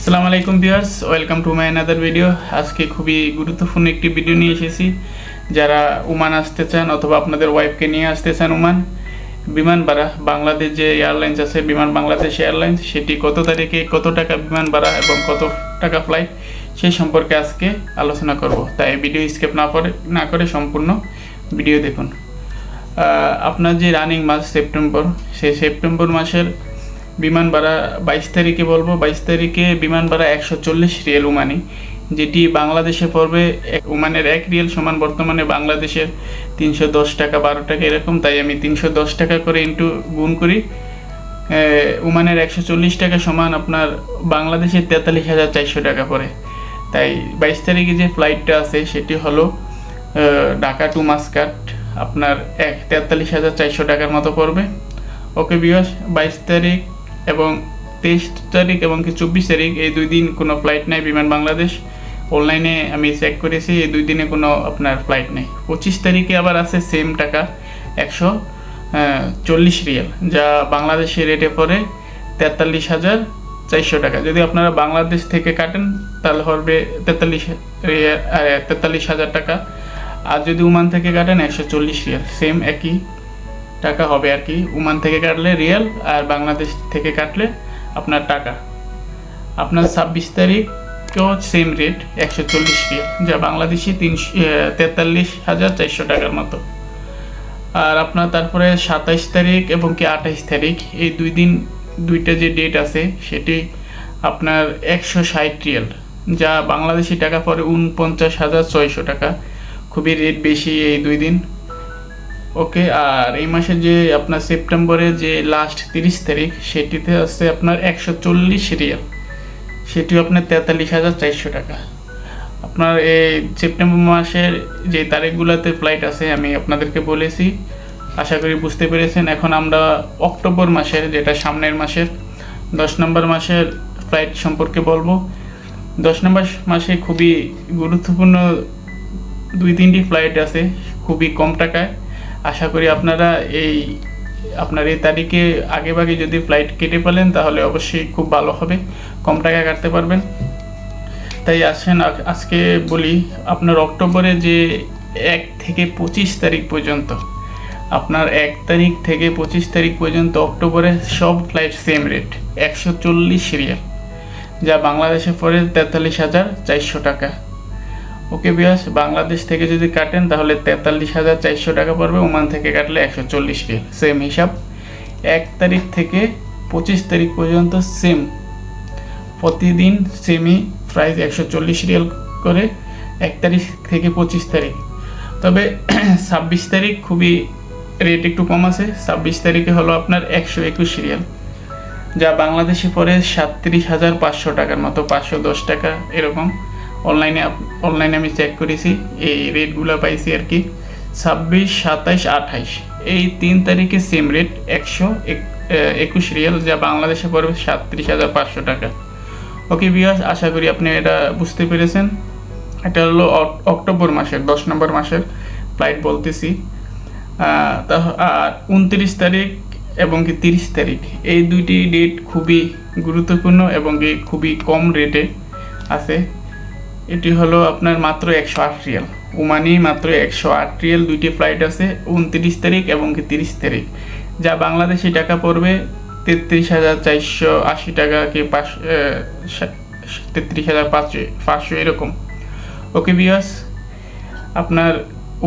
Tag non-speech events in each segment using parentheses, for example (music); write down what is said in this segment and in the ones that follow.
আসসালামু আলাইকুম viewers, welcome to my another video আজকে খুবই গুরুত্বপূর্ণ একটি ভিডিও নিয়ে এসেছি। যারা ওমান আসতে চান অথবা আপনাদের ওয়াইফকে নিয়ে আসতে চান ওমান বিমান ভাড়া বাংলাদেশ যে এয়ারলাইন্স আছে, বিমান বাংলাদেশ এয়ারলাইন্স সেটি কত তারিখে কত টাকা বিমান ভাড়া এবং কত টাকা ফ্লাইট সেই সম্পর্কে আজকে আলোচনা করব। তাই ভিডিও স্কেপ না করে না করে সম্পূর্ণ ভিডিও দেখুন। আপনার যে রানিং মাস সেপ্টেম্বর সেই সেপ্টেম্বর মাসের বিমান ভাড়া বাইশ তারিখে বলব, বাইশ তারিখে বিমান ভাড়া একশো চল্লিশ রিয়েল ওমানি যেটি বাংলাদেশে পড়বে এক ওমানের এক রিয়েল সমান বর্তমানে বাংলাদেশের তিনশো দশ টাকা, বারো টাকা এরকম, তাই আমি তিনশো দশ টাকা করে ইন্টু গুণ করি। ওমানের একশো চল্লিশ টাকা সমান আপনার বাংলাদেশের তেতাল্লিশ হাজার চারশো টাকা পড়ে। তাই বাইশ তারিখে যে ফ্লাইটটা আছে, সেটি হলো ঢাকা টু মাস্কাট, আপনার এক, তেতাল্লিশ হাজার চারশো টাকার মতো পড়বে। ওকে বিয়স বাইশ তারিখ এবং তেইশ তারিখ এবং কি চব্বিশ তারিখ এই দুই দিন কোনো ফ্লাইট নেই বিমান বাংলাদেশ। অনলাইনে আমি চেক করেছি, এই দুই দিনে কোনো আপনার ফ্লাইট নেই। পঁচিশ তারিখে আবার আছে সেম টাকা, একশো চল্লিশ রিয়াল, যা বাংলাদেশের রেটে পড়ে তেতাল্লিশ হাজার চারশো টাকা। যদি আপনারা বাংলাদেশ থেকে কাটেন, তাহলে হবে তেতাল্লিশ তেতাল্লিশ হাজার টাকা। আর যদি ওমান থেকে কাটেন, একশো চল্লিশ রিয়াল সেম একই। টাকা হবে আর কি। ওমান থেকে কাটলে রিয়াল আর বাংলাদেশ থেকে কাটলে আপনার টাকা। আপনার ছাব্বিশ তারিখও সেম রেট একশো চল্লিশ রিয়াল, যা বাংলাদেশি তিনশো তেতাল্লিশ হাজার চারশো টাকার মতো। আর আপনার তারপরে সাতাইশ তারিখ এবং কি আঠাইশ তারিখ, এই দুই দিন, দুইটা যে ডেট আছে, সেটি আপনার একশো ষাট রিয়াল, যা বাংলাদেশি টাকা পরে উনপঞ্চাশ হাজার ছয়শো টাকা। খুবই রেট বেশি এই দুই দিন। ওকে, আর এই মাসে যে আপনার সেপ্টেম্বরের যে লাস্ট তিরিশ তারিখ, সেটিতে আছে আপনার একশো চল্লিশ রিয়াল সেটিও আপনার তেতাল্লিশ হাজার চারশো টাকা। আপনার এই সেপ্টেম্বর মাসের যে তারিখগুলোতে ফ্লাইট আছে, আমি আপনাদেরকে বলেছি। আশা করি বুঝতে পেরেছেন। এখন আমরা অক্টোবর মাসের, যেটা সামনের মাসের, দশ নম্বর মাসের ফ্লাইট সম্পর্কে বলব। দশ নম্বর মাসে খুবই গুরুত্বপূর্ণ দুই তিনটি ফ্লাইট আছে, খুবই কম টাকায়। আশা করি আপনারা এই, আপনার এই তারিখে আগে ভাগে যদি ফ্লাইট কেটে পেলেন তাহলে অবশ্যই খুব ভালো হবে। কম টাকা কাটতে পারবেন। তাই আসেন আজকে বলি, আপনার অক্টোবরে যে এক থেকে পঁচিশ তারিখ পর্যন্ত, আপনার এক তারিখ থেকে পঁচিশ তারিখ পর্যন্ত অক্টোবরে সব ফ্লাইট সেম রেট একশো চল্লিশ রিয়াল, যা বাংলাদেশে পড়ে তেতাল্লিশ হাজার চারশো টাকা। ওকে বিয়াস, বাংলাদেশ থেকে যদি কাটেন, তাহলে তেতাল্লিশ হাজার চারশো টাকা পড়বে, ওমান থেকে কাটলে একশো চল্লিশ রিয়াল সেম হিসাব। এক তারিখ থেকে পঁচিশ তারিখ পর্যন্ত সেম। প্রতিদিন সেমি প্রাইস একশো চল্লিশ রিয়াল করে এক তারিখ থেকে পঁচিশ তারিখ। তবে (clears throat) ছাব্বিশ তারিখ খুবই রেট একটু কম আছে। ছাব্বিশ তারিখে হলো আপনার একশো একুশ রিয়াল যা বাংলাদেশে পড়ে সাতত্রিশ হাজার পাঁচশো টাকার মতো, পাঁচশো দশ টাকা এরকম। অনলাইনে অনলাইনে আমি চেক করেছি, এই রেটগুলো পাইছি আর কি ছাব্বিশ, সাতাইশ, আঠাইশ। এই তিন তারিখে সেম রেট একশো একুশ রিয়াল যা বাংলাদেশে পড়বে সাতত্রিশ হাজার পাঁচশো টাকা। ওকে বিয়াস আশা করি আপনি এটা বুঝতে পেরেছেন। এটা হলো অক- অক্টোবর মাসের, দশ নম্বর মাসের ফ্লাইট বলতেছি। তা- আর উনত্রিশ তারিখ এবং কি তিরিশ তারিখ, এই দুইটি ডেট খুবই গুরুত্বপূর্ণ এবং খুবই কম রেটে আছে। এটি হলো আপনার মাত্র একশো আট রিয়াল। ওমানি মাত্র একশো আট রিয়াল, দুইটি ফ্লাইট আছে, উনত্রিশ তারিখ এবং কি তিরিশ তারিখ। যা বাংলাদেশি টাকা পড়বে তেত্রিশ হাজার চারশো আশি টাকা কি পাঁচ তেত্রিশ হাজার পাঁচশো পাঁচশো এরকম। ওকে বিয়াস আপনার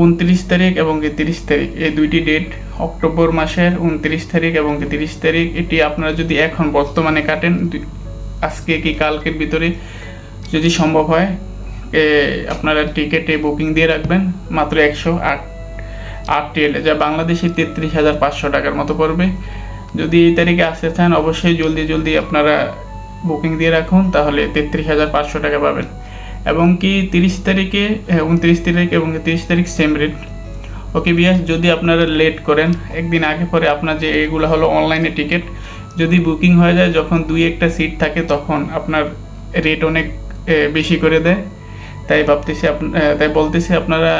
উনত্রিশ তারিখ এবং কি তিরিশ তারিখ, এই দুইটি ডেট অক্টোবর মাসের উনত্রিশ তারিখ এবং কি তিরিশ তারিখ, এটি আপনারা যদি এখন বর্তমানে কাটেন আজকে কি কালকের ভিতরে যদি সম্ভব হয় আপনারা টিকেটে বুকিং দিয়ে রাখবেন, মাত্র একশো আট আট টিএল যা বাংলাদেশি তেত্রিশ হাজার পাঁচশো টাকার মতো পড়বে। যদি এই তারিখে আসতে চান, অবশ্যই জলদি জলদি আপনারা বুকিং দিয়ে রাখুন, তাহলে তেত্রিশ হাজার পাঁচশো টাকা পাবেন। এবং কি তিরিশ তারিখে উনত্রিশ তারিখ এবং তিরিশ তারিখ সেম রেট ওকে বিয়াস, যদি আপনারা লেট করেন, একদিন আগে পরে আপনার যে এগুলো হলো অনলাইনে টিকিট যদি বুকিং হয়ে যায়, যখন দুই একটা সিট থাকে, তখন আপনার রেট অনেক বেশি করে দেয়। তাই ভাবতেছি তাই বলতেছি আপনারা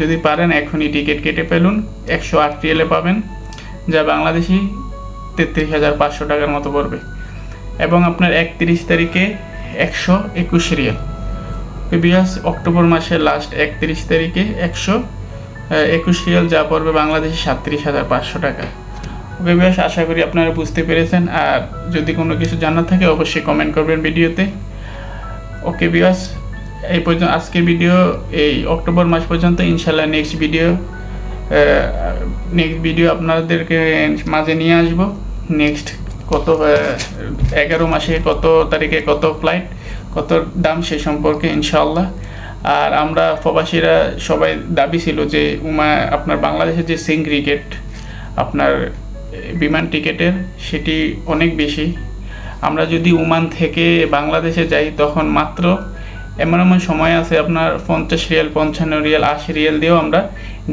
যদি পারেন এখনই টিকিট কেটে ফেলুন। একশো আট রিয়েলে পাবেন, যা বাংলাদেশি তেত্রিশ হাজার পাঁচশো টাকার মতো পড়বে। এবং আপনার একত্রিশ তারিখে একশো একুশ রিয়াল। বিয়াস অক্টোবর মাসের লাস্ট একত্রিশ তারিখে একশো একুশ রিয়াল যা পড়বে বাংলাদেশে সাতত্রিশ হাজার পাঁচশো টাকা। ওকে বিয়াস আশা করি আপনারা বুঝতে পেরেছেন। আর যদি কোনো কিছু জানার থাকে, অবশ্যই কমেন্ট করবেন ভিডিওতে। ওকে বিয়াস এই পর্যন্ত আজকের ভিডিও এই অক্টোবর মাস পর্যন্ত ইনশাল্লাহ নেক্সট ভিডিও নেক্সট ভিডিও আপনাদেরকে মাঝে নিয়ে আসব। নেক্সট কত এগারো মাসে কত তারিখে কত ফ্লাইট কত দাম সে সম্পর্কে ইনশাল্লাহ আর আমরা প্রবাসীরা সবাই দাবি ছিল যে উমা, আপনার বাংলাদেশের যে সিং ক্রিকেট আপনার বিমান টিকেটের, সেটি অনেক বেশি। আমরা যদি উমান থেকে বাংলাদেশে যাই, তখন মাত্র এমন এমন সময় আছে আপনার পঞ্চাশ রিয়াল, পঞ্চান্ন রিয়াল, আশি রিয়াল দিয়েও আমরা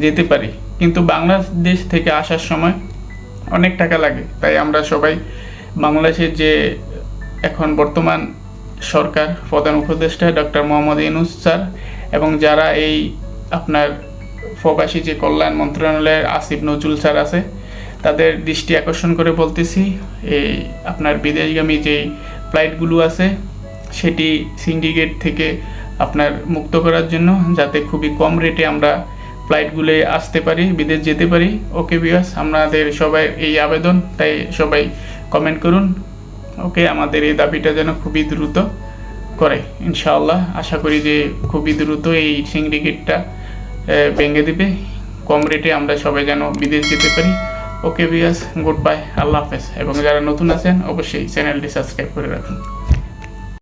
যেতে পারি। কিন্তু বাংলাদেশ থেকে আসার সময় অনেক টাকা লাগে। তাই আমরা সবাই বাংলাদেশের যে এখন বর্তমান সরকার, প্রধান উপদেষ্টা ডক্টর মোহাম্মদ ইউনুস স্যার এবং যারা এই আপনার প্রবাসী যে কল্যাণ মন্ত্রণালয়ের আসিফ নজরুল স্যার আছে, তাদের দৃষ্টি আকর্ষণ করে বলতেছি, এই আপনার বিদেশগামী যে ফ্লাইটগুলো আছে সেটি সিন্ডিকেট থেকে আপনার মুক্ত করার জন্য যাতে খুবই কম রেটে আমরা ফ্লাইটগুলো আসতে পারি, বিদেশ যেতে পারি। ওকে বিয়াস আমাদের সবাই এই আবেদন, তাই সবাই কমেন্ট করুন। ওকে আমাদের এই দাবিটা যেন খুবই দ্রুত করে। ইনশাআল্লাহ, আশা করি যে খুবই দ্রুত এই সিন্ডিকেটটা ভেঙে দিবে। কম রেটে আমরা সবাই যেন বিদেশ যেতে পারি। ওকে বিয়াস গুড বাই আল্লাহ হাফেজ। এবং যারা নতুন আছেন, অবশ্যই চ্যানেলটি সাবস্ক্রাইব করে রাখুন।